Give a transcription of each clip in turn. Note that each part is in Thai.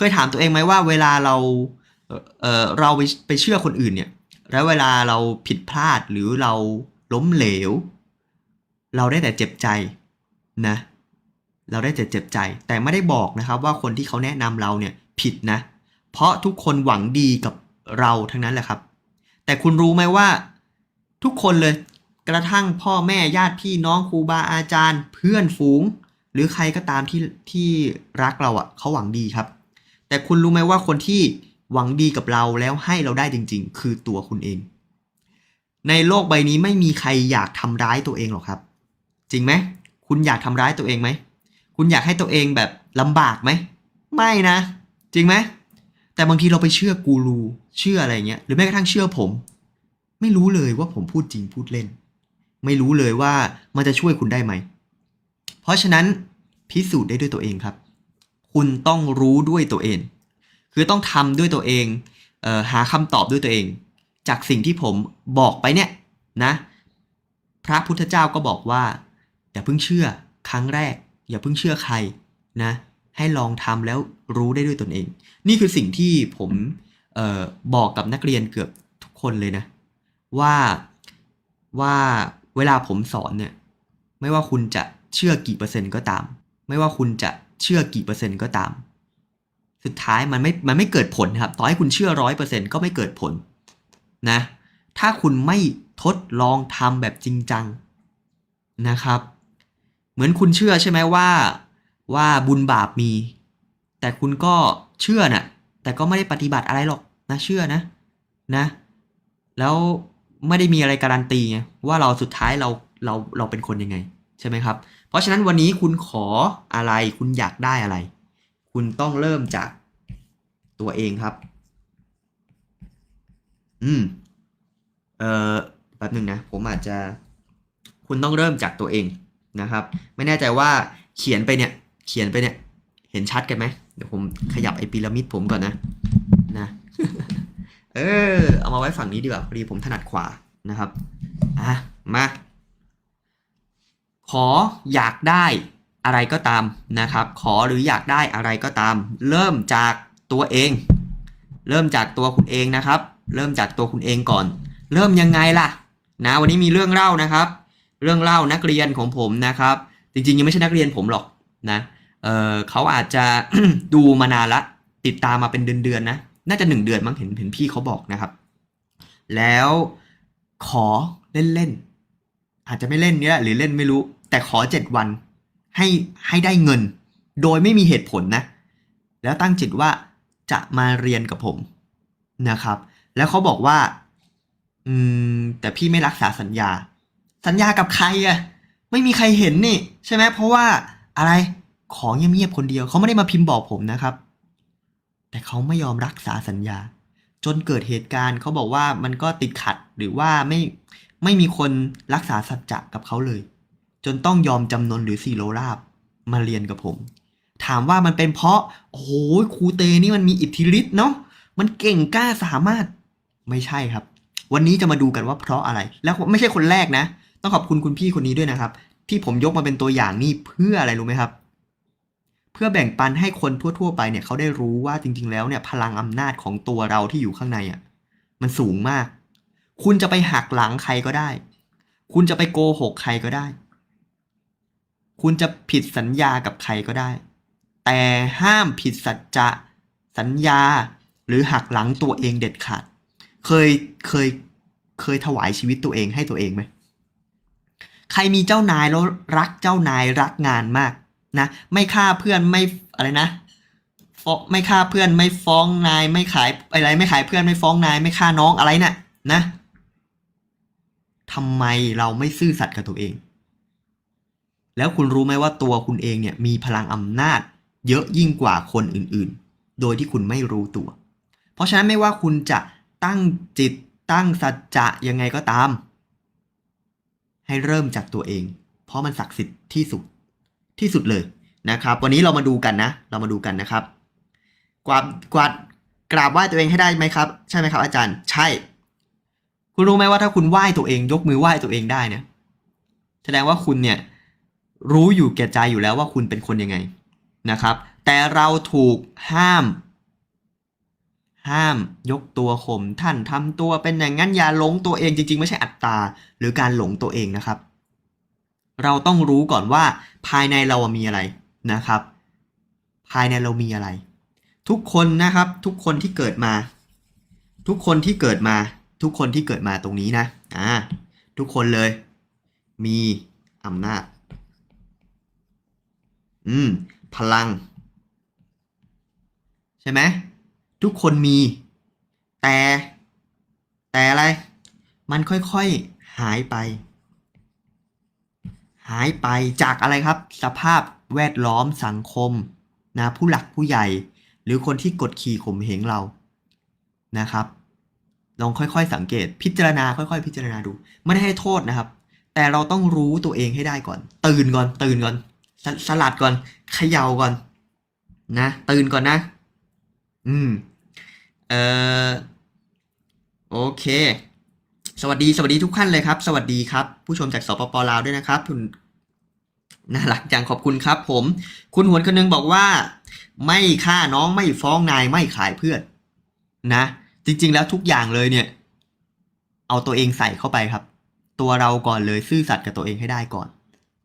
เคยถามตัวเองไหมว่าเวลาเราเออเราไปไปเชื่อคนอื่นเนี่ย แล้วเวลาเราผิดพลาดหรือเราล้มเหลว เราได้แต่เจ็บใจนะ เราได้แต่เจ็บใจ แต่ไม่ได้บอกนะครับว่าคนที่เขาแนะนำเราเนี่ยผิดนะ เพราะทุกคนหวังดีกับเราทั้งนั้นแหละครับ แต่คุณรู้ไหมว่าทุกคนเลยกระทั่งพ่อแม่ญาติพี่น้องครูบาอาจารย์ เพื่อนฝูง หรือใครก็ตามที่ที่รักเราอะ่ะเขาหวังดีครับ แต่คุณรู้ไหมว่าคนที่หวังดีกับเราแล้วให้เราได้จริง ๆ คือตัวคุณเอง ในโลกใบนี้ไม่มีใครอยากทำร้ายตัวเองหรอกครับ จริงไหมคุณอยากทำร้ายตัวเองไหมคุณอยากให้ตัวเองแบบลำบากไหมไม่นะ จริงไหมแต่บางทีเราไปเชื่อกูรูเชื่ออะไรเงี้ยหรือแม้กระทั่งเชื่อผม ไม่รู้เลยว่าผมพูดจริงพูดเล่น ไม่รู้เลยว่ามันจะช่วยคุณได้ไหม เพราะฉะนั้นพิสูจน์ได้ด้วยตัวเองครับ คุณต้องรู้ด้วยตัวเอง คือต้องทำด้วยตัวเองเออหาคำตอบด้วยตัวเอง จากสิ่งที่ผมบอกไปเนี่ยนะพระพุทธเจ้าก็บอกว่าอย่าเพิ่งเชื่อครั้งแรก อย่าเพิ่งเชื่อใครนะให้ลองทำแล้วรู้ได้ด้วยตนเอง นี่คือสิ่งที่ผมออบอกกับนักเรียนเกือบทุกคนเลยนะ ว่าว่าเวลาผมสอนเนี่ยไม่ว่าคุณจะเชื่อกี่เปอร์เซ็นต์ก็ตาม ไม่ว่าคุณจะ เชื่อกี่เปอร์เซ็นต์ก็ตาม สุดท้ายมันไม่มันไม่เกิดผลครับ ต่อให้คุณเชื่อร้อยเปอร์เซ็นต์ก็ไม่เกิดผลนะถ้าคุณไม่ทดลองทำแบบจริงจังนะครับ เหมือนคุณเชื่อใช่ไหมว่าว่าบุญบาปมี แต่คุณก็เชื่อน่ะแต่ก็ไม่ได้ปฏิบัติอะไรหรอกนะเชื่อนะนะ แล้วไม่ได้มีอะไรการันตีไงว่าเราสุดท้ายเราเราเราเป็นคนยังไง ใช่ไหมครับ เพราะฉะนั้นวันนี้คุณขออะไร คุณอยากได้อะไร คุณต้องเริ่มจากตัวเองครับ อืม เอ่อแป๊บหนึ่งนะ ผมอาจจะ คุณต้องเริ่มจากตัวเองนะครับ ไม่แน่ใจว่าเขียนไปเนี่ย เขียนไปเนี่ย เห็นชัดกันไหม เดี๋ยวผมขยับไอ้พีระมิดผมก่อนนะ นะ เออ เอามาไว้ฝั่งนี้ดีกว่า พอดีผมถนัดขวานะครับ อะ มา ขออยากได้อะไรก็ตามนะครับ ขอหรืออยากได้อะไรก็ตาม เริ่มจากตัวเอง เริ่มจากตัวคุณเองนะครับ เริ่มจากตัวคุณเองก่อน เริ่มยังไงล่ะนะวันนี้มีเรื่องเล่านะครับ เรื่องเล่านักเรียนของผมนะครับ จริงๆยังไม่ใช่นักเรียนผมหรอกนะเเขาอาจจะดูมานานละ ติดตามมาเป็นเดือนๆนะน่าจะหนึ่งเดือนมั้งเห็นเห็นพี่เขาบอกนะครับ แล้วขอเล่นๆอาจจะไม่เล่นเนี้ยหรือเล่นไม่รู้ แต่ขอเจ็ดวันให้ให้ได้เงิน โดยไม่มีเหตุผลนะ แล้วตั้งจิตว่าจะมาเรียนกับผมนะครับ แล้วเขาบอกว่า อืม แต่พี่ไม่รักษาสัญญา สัญญากับใครอะไม่มีใครเห็นนี่ ใช่ไหมเพราะว่าอะไรของเงียบๆคนเดียวเขาไม่ได้มาพิมพ์บอกผมนะครับ แต่เขาไม่ยอมรักษาสัญญา จนเกิดเหตุการณ์เขาบอกว่ามันก็ติดขัดหรือว่าไม่ไม่มีคนรักษาสัจจะกับเขาเลย จนต้องยอมจำนนหรือซีโรราบมาเรียนกับผม ถามว่ามันเป็นเพราะ โอ้โหครูเตนี่มันมีอิทธิฤทธิ์เนาะมันเก่งกล้าสามารถไม่ใช่ครับ วันนี้จะมาดูกันว่าเพราะอะไร แล้วไม่ใช่คนแรกนะ ต้องขอบคุณคุณพี่คนนี้ด้วยนะครับ ที่ผมยกมาเป็นตัวอย่างนี่เพื่ออะไรรู้ไหมครับ เพื่อแบ่งปันให้คนทั่ว ๆ ไปเนี่ยเขาได้รู้ว่าจริง ๆ แล้วเนี่ยพลังอำนาจของตัวเราที่อยู่ข้างในอะมันสูงมาก คุณจะไปหักหลังใครก็ได้ คุณจะไปโกหกใครก็ได้ คุณจะผิดสัญญากับใครก็ได้ แต่ห้ามผิดสัจจะสัญญาหรือหักหลังตัวเองเด็ดขาด เคยเคยเคยถวายชีวิตตัวเองให้ตัวเองไหมใครมีเจ้านายแล้วรักเจ้านายรักงานมากนะ ไม่ฆ่าเพื่อนไม่อะไรนะฟ้องไม่ฆ่าเพื่อนไม่ฟ้องนายไม่ขายอะไรไม่ขายเพื่อนไม่ฟ้องนายไม่ฆ่าน้องอะไรน่ะนะทำไมเราไม่ซื่อสัตย์กับตัวเอง แล้วคุณรู้ไหมว่าตัวคุณเองเนี่ยมีพลังอำนาจ เยอะยิ่งกว่าคนอื่นๆ โดยที่คุณไม่รู้ตัว เพราะฉะนั้นไม่ว่าคุณจะตั้งจิตตั้งสัจจะยังไงก็ตาม ให้เริ่มจากตัวเอง เพราะมันศักดิ์สิทธิ์ที่สุดที่สุดเลยนะครับ วันนี้เรามาดูกันนะ เรามาดูกันนะครับ กวาดกวาดกราบไหว้ตัวเองให้ได้ไหมครับ ใช่ไหมครับอาจารย์ ใช่ คุณรู้ไหมว่าถ้าคุณไหว้ตัวเอง ยกมือไหว้ตัวเองได้เนี่ยแสดงว่าคุณเนี่ย รู้อยู่แก่ใจอยู่แล้วว่าคุณเป็นคนยังไงนะครับ แต่เราถูกห้าม ห้ามยกตัวข่มท่านทำตัวเป็นอย่างนั้นอย่าหลงตัวเองจริง ๆ ไม่ใช่อัตตา หรือการหลงตัวเองนะครับ เราต้องรู้ก่อนว่า ภายในเรามีอะไรนะครับ ภายในเรามีอะไร ทุกคนนะครับ ทุกคนที่เกิดมา ทุกคนที่เกิดมา ทุกคนที่เกิดมาตรงนี้นะอ่าทุกคนเลย มีอำนาจ อืม พลัง ใช่ไหมทุกคนมี แต่ แต่อะไร มันค่อยๆหายไป หายไปจากอะไรครับ สภาพแวดล้อมสังคม นะ ผู้หลักผู้ใหญ่ หรือคนที่กดขี่ข่มเหงเรานะครับ ลองค่อยๆสังเกต พิจารณาค่อยๆ พิจารณาดู ไม่ได้ให้โทษนะครับ แต่เราต้องรู้ตัวเองให้ได้ก่อน ตื่นก่อน ตื่นก่อน สสลัดก่อนเขย่าก่อน นะ ตื่นก่อนนะ อืม เอ่อโอเค สวัสดีสวัสดีทุกท่านเลยครับ สวัสดีครับ ผู้ชมจากสปปลาวด้วยนะครับคุณน่ารักจังขอบคุณครับ ผม คุณหวนคนนึงบอกว่า ไม่ฆ่าน้องไม่ฟ้องนายไม่ขายเพื่อน นะ จริง ๆ แล้วทุกอย่างเลยเนี่ย เอาตัวเองใส่เข้าไปครับ ตัวเราก่อนเลยซื่อสัตย์กับตัวเองให้ได้ก่อน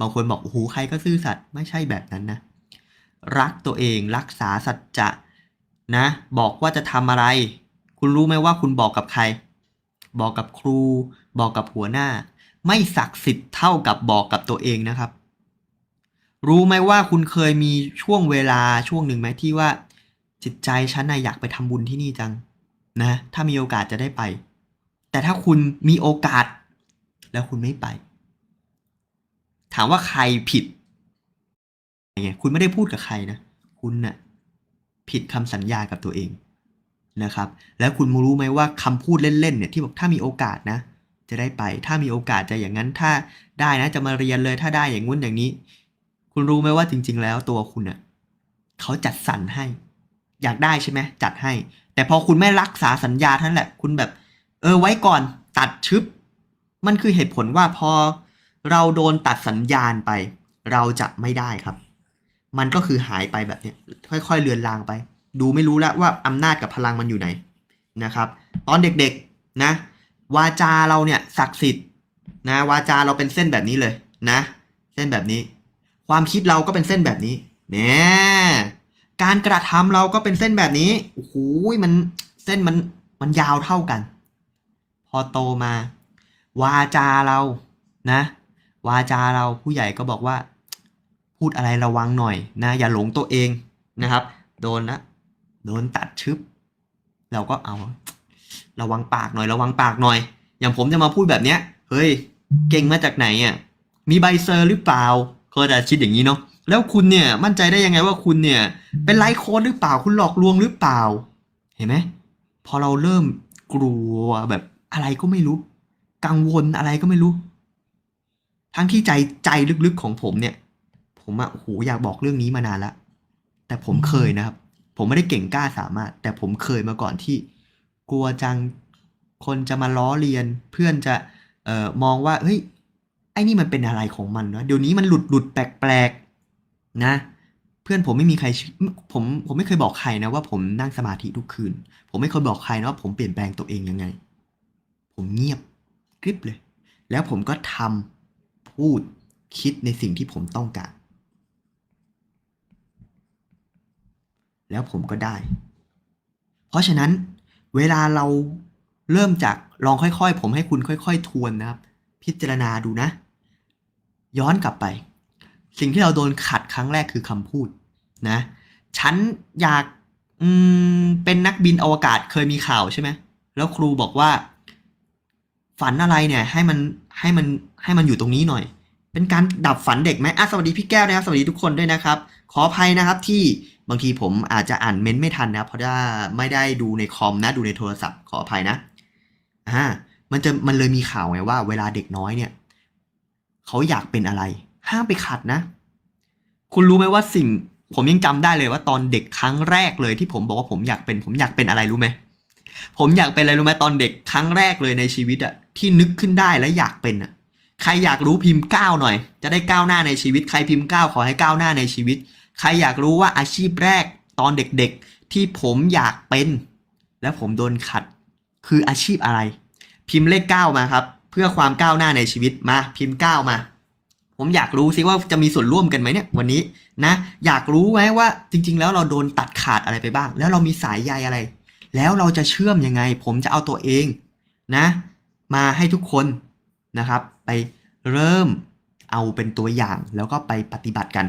บางคนบอกโอ้โหใครก็ซื่อสัตย์ไม่ใช่แบบนั้นนะ รักตัวเองรักษาสัจจะนะ บอกว่าจะทำอะไร คุณรู้ไหมว่าคุณบอกกับใคร บอกกับครู บอกกับหัวหน้า ไม่ศักดิ์สิทธิ์เท่ากับบอกกับตัวเองนะครับ รู้ไหมว่าคุณเคยมีช่วงเวลาช่วงหนึ่งไหมที่ว่า จิตใจฉันน่ะอยากไปทำบุญที่นี่จังนะ ถ้ามีโอกาสจะได้ไป แต่ถ้าคุณมีโอกาส แล้วคุณไม่ไปามว่าใครผิดไงคุณไม่ได้พูดกับใครนะ คุณน่ะผิดคำสัญญากับตัวเองนะครับ แล้วคุณรู้ไหมว่าคำพูดเล่นๆเนี่ยที่บอกถ้ามีโอกาสนะ จะได้ไป ถ้ามีโอกาสจะอย่างนั้นถ้าได้นะจะมาเรียนเลยถ้าได้อย่างงู้นอย่างนี้ คุณรู้ไหมว่าจริง ๆ แล้วตัวคุณเน่ะเขาจัดสรรให้ อยากได้ใช่ไหมจัดให้ แต่พอคุณไม่รักษาสัญญาท่านแหละ คุณแบบ เออไว้ก่อนตัดชึบ มันคือเหตุผลว่าพอ เราโดนตัดสัญญาณไป เราจะไม่ได้ครับ มันก็คือหายไปแบบนี้ค่อยๆเลือนลางไป ดูไม่รู้แล้วว่าอำนาจกับพลังมันอยู่ไหนนะครับ ตอนเด็กๆนะวาจาเราเนี่ยศักดิ์สิทธิ์นะวาจาเราเป็นเส้นแบบนี้เลยนะ เส้นแบบนี้ ความคิดเราก็เป็นเส้นแบบนี้เนี่ยการกระทำเราก็เป็นเส้นแบบนี้โอ้โหมันเส้นมันมันยาวเท่ากัน พอโตมา วาจาเรานะ วาจาเราผู้ใหญ่ก็บอกว่า พูดอะไรระวังหน่อยนะอย่าหลงตัวเองนะครับ โดนนะโดนตัดชึบ เราก็เอา ระวังปากหน่อย ระวังปากหน่อย อย่างผมจะมาพูดแบบเนี้ย เฮ้ย เก่งมาจากไหนอะมีใบเซอร์หรือเปล่าก็จะคิดอย่างนี้เนาะแล้วคุณเนี่ยมั่นใจได้ยังไงว่าคุณเนี่ย เป็นไลฟ์โค้ดหรือเปล่าคุณหลอกลวงหรือเปล่า เห็นไหมพอเราเริ่มกลัวแบบอะไรก็ไม่รู้ กังวลอะไรก็ไม่รู้ ทั้งที่ใจใจลึกๆของผมเนี่ย ผมอะโอ้โหอยากบอกเรื่องนี้มานานแล้วแต่ผมเคยนะครับ ผมไม่ได้เก่งกล้าสามารถ แต่ผมเคยมาก่อนที่ กลัวจังคนจะมาล้อเลียน เพื่อนจะเอ่อมองว่าเฮ้ยไอ้นี่มันเป็นอะไรของมันวะเดี๋ยวนี้มันหลุดหลุดแปลกๆนะ เพื่อนผมไม่มีใครผมผมไม่เคยบอกใครนะว่าผมนั่งสมาธิทุกคืน ผมไม่เคยบอกใครนะว่าผมเปลี่ยนแปลงตัวเองยังไง ผมเงียบกริบเลย แล้วผมก็ทำ พูดคิดในสิ่งที่ผมต้องการ แล้วผมก็ได้ เพราะฉะนั้นเวลาเราเริ่มจากลองค่อยๆ ผมให้คุณค่อย ๆ ทวนนะครับ พิจารณาดูนะ ย้อนกลับไป สิ่งที่เราโดนขัดครั้งแรกคือคำพูดนะ ฉันอยากเป็นนักบินอวกาศเคยมีข่าวใช่ไหมแล้วครูบอกว่า ฝันอะไรเนี่ย ให้มันให้มันให้มันอยู่ตรงนี้หน่อย เป็นการดับฝันเด็กไหมอะสวัสดีพี่แก้วนะครับ สวัสดีทุกคนด้วยนะครับ ขออภัยนะครับที่บางทีผมอาจจะอ่านเม้นต์ไม่ทันนะเพราะว่าไม่ได้ดูในคอมนะดูในโทรศัพท์ขออภัยนะอ่ามันจะมันเลยมีข่าวไงว่า เวลาเด็กน้อยเนี่ยเขาอยากเป็นอะไร ห้ามไปขัดนะ คุณรู้ไหมว่าสิ่ง ผมยังจำได้เลยว่าตอนเด็กครั้งแรกเลยที่ผมบอกว่าผมอยากเป็น ผมอยากเป็นอะไรรู้ไหม ผมอยากเป็นอะไรรู้ไหมตอนเด็กครั้งแรกเลยในชีวิตอะที่นึกขึ้นได้และอยากเป็นอะใครอยากรู้พิมพ์ก้าวหน่อย จะได้ก้าวหน้าในชีวิต ใครพิมพ์ก้าวขอให้ก้าวหน้าในชีวิต ใครอยากรู้ว่าอาชีพแรกตอนเด็กๆ ที่ผมอยากเป็น แล้วผมโดนขัด คืออาชีพอะไร พิมพ์เลขเก้ามาครับ เพื่อความก้าวหน้าในชีวิตมาพิมพ์เก้ามา ผมอยากรู้สิว่าจะมีส่วนร่วมกันไหมเนี่ยวันนี้นะ อยากรู้ไหมว่าจริง ๆ แล้วเราโดนตัดขาดอะไรไปบ้าง แล้วเรามีสายใยอะไร แล้วเราจะเชื่อมยังไง ผมจะเอาตัวเองนะ มาให้ทุกคนนะครับ ไปเริ่มเอาเป็นตัวอย่างแล้วก็ไปปฏิบัติกัน